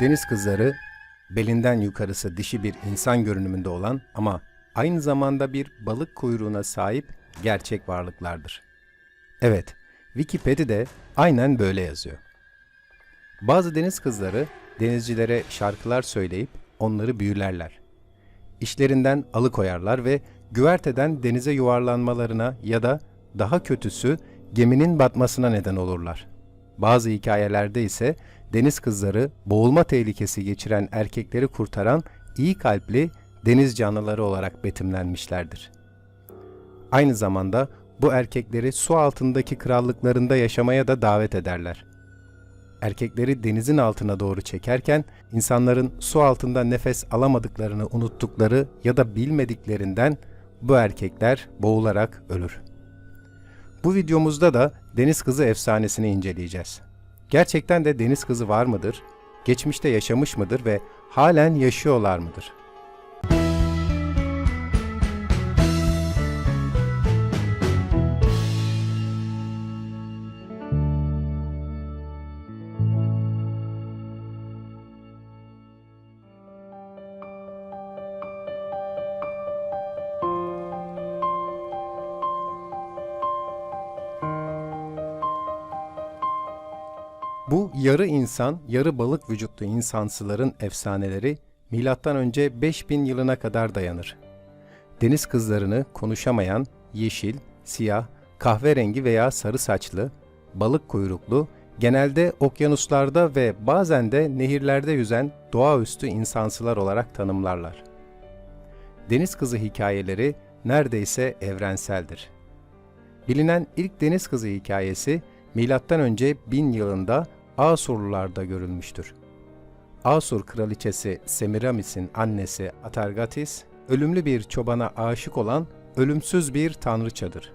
Deniz kızları belinden yukarısı dişi bir insan görünümünde olan ama aynı zamanda bir balık kuyruğuna sahip gerçek varlıklardır. Evet, Wikipedia'da aynen böyle yazıyor. Bazı deniz kızları denizcilere şarkılar söyleyip onları büyülerler. İşlerinden alıkoyarlar ve güverteden denize yuvarlanmalarına ya da daha kötüsü geminin batmasına neden olurlar. Bazı hikayelerde ise deniz kızları boğulma tehlikesi geçiren erkekleri kurtaran iyi kalpli deniz canlıları olarak betimlenmişlerdir. Aynı zamanda bu erkekleri su altındaki krallıklarında yaşamaya da davet ederler. Erkekleri denizin altına doğru çekerken insanların su altında nefes alamadıklarını unuttukları ya da bilmediklerinden bu erkekler boğularak ölür. Bu videomuzda da deniz kızı efsanesini inceleyeceğiz. Gerçekten de deniz kızı var mıdır? Geçmişte yaşamış mıdır ve halen yaşıyorlar mıdır? Bu yarı insan, yarı balık vücutlu insansıların efsaneleri önce 5000 yılına kadar dayanır. Deniz kızlarını konuşamayan, yeşil, siyah, kahverengi veya sarı saçlı, balık kuyruklu, genelde okyanuslarda ve bazen de nehirlerde yüzen doğaüstü insansılar olarak tanımlarlar. Deniz kızı hikayeleri neredeyse evrenseldir. Bilinen ilk deniz kızı hikayesi önce 1000 yılında Asurlularda görülmüştür. Asur kraliçesi Semiramis'in annesi Atargatis, ölümlü bir çobana aşık olan ölümsüz bir tanrıçadır.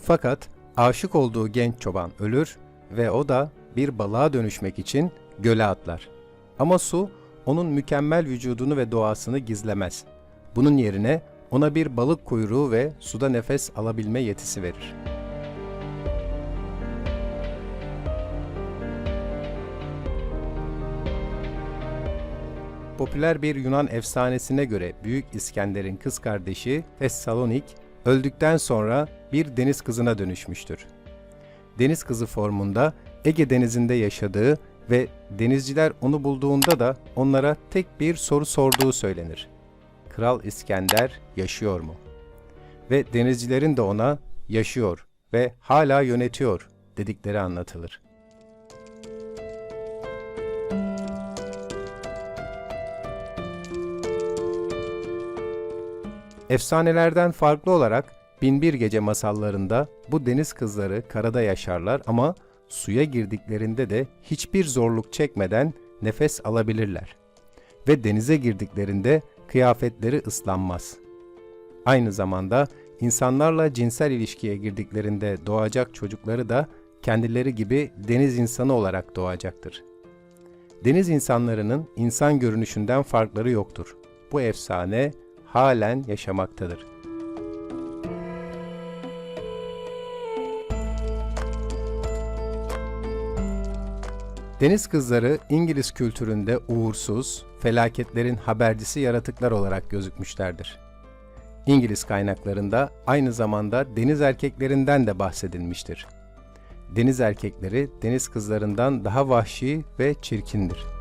Fakat aşık olduğu genç çoban ölür ve o da bir balığa dönüşmek için göle atlar. Ama su onun mükemmel vücudunu ve doğasını gizlemez. Bunun yerine ona bir balık kuyruğu ve suda nefes alabilme yetisi verir. Popüler bir Yunan efsanesine göre Büyük İskender'in kız kardeşi Thessalonik öldükten sonra bir deniz kızına dönüşmüştür. Deniz kızı formunda Ege denizinde yaşadığı ve denizciler onu bulduğunda da onlara tek bir soru sorduğu söylenir. Kral İskender yaşıyor mu? Ve denizcilerin de ona yaşıyor ve hala yönetiyor dedikleri anlatılır. Efsanelerden farklı olarak Binbir Gece masallarında bu deniz kızları karada yaşarlar ama suya girdiklerinde de hiçbir zorluk çekmeden nefes alabilirler. Ve denize girdiklerinde kıyafetleri ıslanmaz. Aynı zamanda insanlarla cinsel ilişkiye girdiklerinde doğacak çocukları da kendileri gibi deniz insanı olarak doğacaktır. Deniz insanlarının insan görünüşünden farkları yoktur. Bu efsane halen yaşamaktadır. Deniz kızları İngiliz kültüründe uğursuz, felaketlerin habercisi yaratıklar olarak gözükmüşlerdir. İngiliz kaynaklarında aynı zamanda deniz erkeklerinden de bahsedilmiştir. Deniz erkekleri deniz kızlarından daha vahşi ve çirkindir.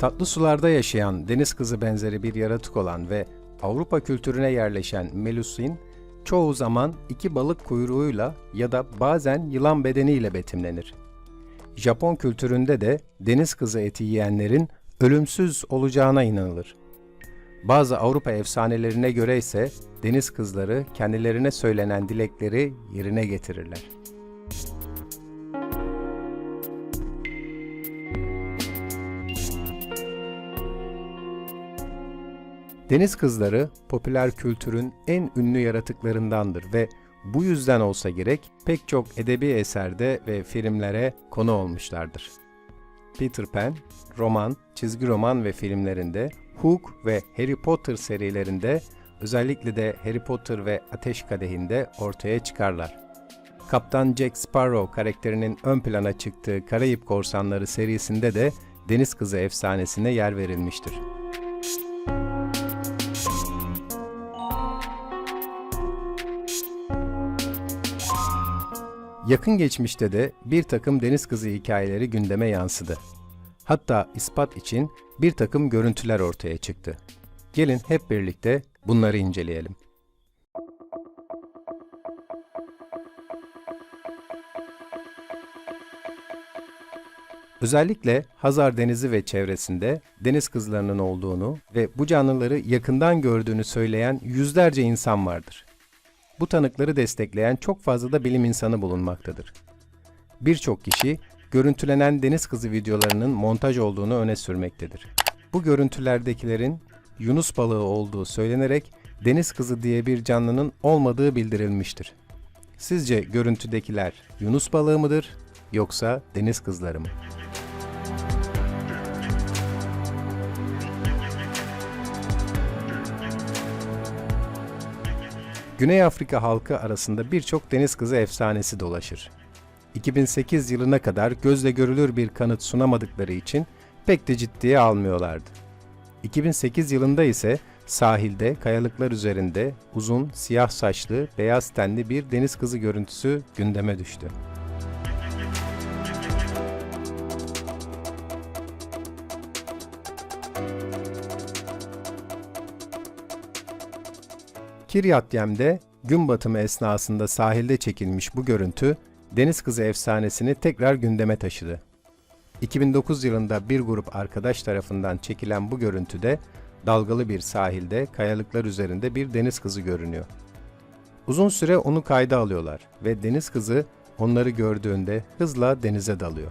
Tatlı sularda yaşayan deniz kızı benzeri bir yaratık olan ve Avrupa kültürüne yerleşen Melusin, çoğu zaman iki balık kuyruğuyla ya da bazen yılan bedeniyle betimlenir. Japon kültüründe de deniz kızı eti yiyenlerin ölümsüz olacağına inanılır. Bazı Avrupa efsanelerine göre ise deniz kızları kendilerine söylenen dilekleri yerine getirirler. Deniz kızları popüler kültürün en ünlü yaratıklarındandır ve bu yüzden olsa gerek pek çok edebi eserde ve filmlere konu olmuşlardır. Peter Pan, roman, çizgi roman ve filmlerinde, Hook ve Harry Potter serilerinde, özellikle de Harry Potter ve Ateş Kadehi'nde ortaya çıkarlar. Kaptan Jack Sparrow karakterinin ön plana çıktığı Karayip Korsanları serisinde de Deniz Kızı efsanesine yer verilmiştir. Yakın geçmişte de bir takım deniz kızı hikayeleri gündeme yansıdı. Hatta ispat için bir takım görüntüler ortaya çıktı. Gelin hep birlikte bunları inceleyelim. Özellikle Hazar Denizi ve çevresinde deniz kızlarının olduğunu ve bu canlıları yakından gördüğünü söyleyen yüzlerce insan vardır. Bu tanıkları destekleyen çok fazla da bilim insanı bulunmaktadır. Birçok kişi görüntülenen deniz kızı videolarının montaj olduğunu öne sürmektedir. Bu görüntülerdekilerin Yunus balığı olduğu söylenerek deniz kızı diye bir canlının olmadığı bildirilmiştir. Sizce görüntüdekiler Yunus balığı mıdır yoksa deniz kızları mı? Güney Afrika halkı arasında birçok deniz kızı efsanesi dolaşır. 2008 yılına kadar gözle görülür bir kanıt sunamadıkları için pek de ciddiye almıyorlardı. 2008 yılında ise sahilde, kayalıklar üzerinde uzun, siyah saçlı, beyaz tenli bir deniz kızı görüntüsü gündeme düştü. Kiryat Yem'de gün batımı esnasında sahilde çekilmiş bu görüntü, deniz kızı efsanesini tekrar gündeme taşıdı. 2009 yılında bir grup arkadaş tarafından çekilen bu görüntüde dalgalı bir sahilde kayalıklar üzerinde bir deniz kızı görünüyor. Uzun süre onu kayda alıyorlar ve deniz kızı onları gördüğünde hızla denize dalıyor.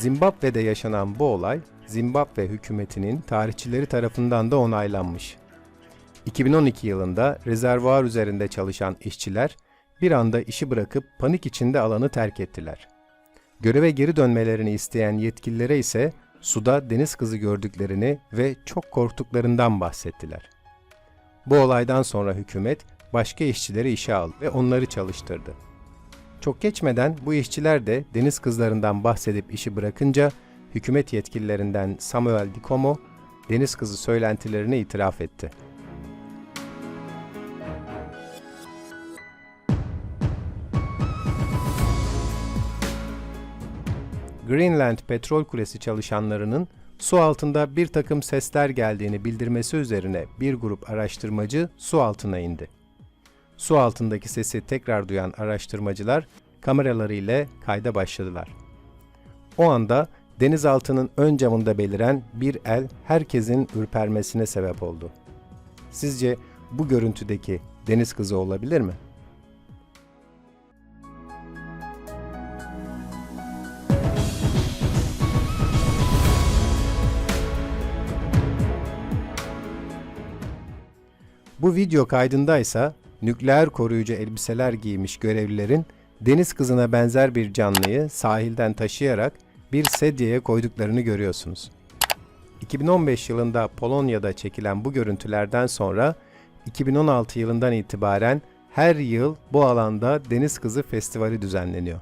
Zimbabwe'de yaşanan bu olay, Zimbabwe hükümetinin tarihçileri tarafından da onaylanmış. 2012 yılında rezervuar üzerinde çalışan işçiler bir anda işi bırakıp panik içinde alanı terk ettiler. Göreve geri dönmelerini isteyen yetkililere ise suda deniz kızı gördüklerini ve çok korktuklarından bahsettiler. Bu olaydan sonra hükümet başka işçileri işe aldı ve onları çalıştırdı. Çok geçmeden bu işçiler de deniz kızlarından bahsedip işi bırakınca hükümet yetkililerinden Samuel Dikomo deniz kızı söylentilerini itiraf etti. Greenland Petrol Kulesi çalışanlarının su altında bir takım sesler geldiğini bildirmesi üzerine bir grup araştırmacı su altına indi. Su altındaki sesi tekrar duyan araştırmacılar kameraları ile kayda başladılar. O anda denizaltının ön camında beliren bir el herkesin ürpermesine sebep oldu. Sizce bu görüntüdeki deniz kızı olabilir mi? Bu video kaydındaysa nükleer koruyucu elbiseler giymiş görevlilerin deniz kızına benzer bir canlıyı sahilden taşıyarak bir sedyeye koyduklarını görüyorsunuz. 2015 yılında Polonya'da çekilen bu görüntülerden sonra 2016 yılından itibaren her yıl bu alanda Deniz Kızı Festivali düzenleniyor.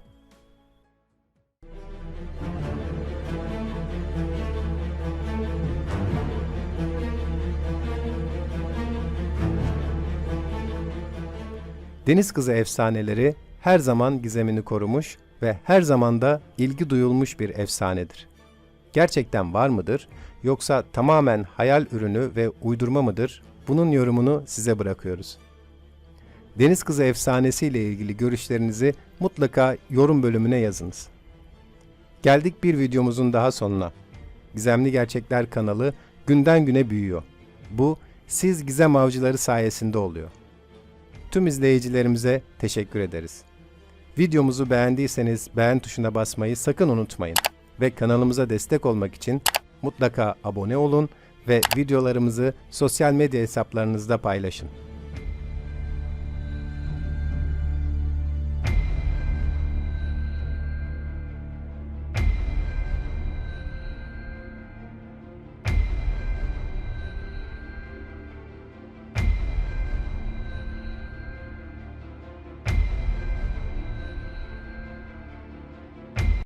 Deniz Kızı efsaneleri her zaman gizemini korumuş ve her zaman da ilgi duyulmuş bir efsanedir. Gerçekten var mıdır yoksa tamamen hayal ürünü ve uydurma mıdır? Bunun yorumunu size bırakıyoruz. Deniz Kızı efsanesiyle ilgili görüşlerinizi mutlaka yorum bölümüne yazınız. Geldik bir videomuzun daha sonuna. Gizemli Gerçekler kanalı günden güne büyüyor. Bu siz gizem avcıları sayesinde oluyor. Tüm izleyicilerimize teşekkür ederiz. Videomuzu beğendiyseniz beğen tuşuna basmayı sakın unutmayın. Ve kanalımıza destek olmak için mutlaka abone olun ve videolarımızı sosyal medya hesaplarınızda paylaşın.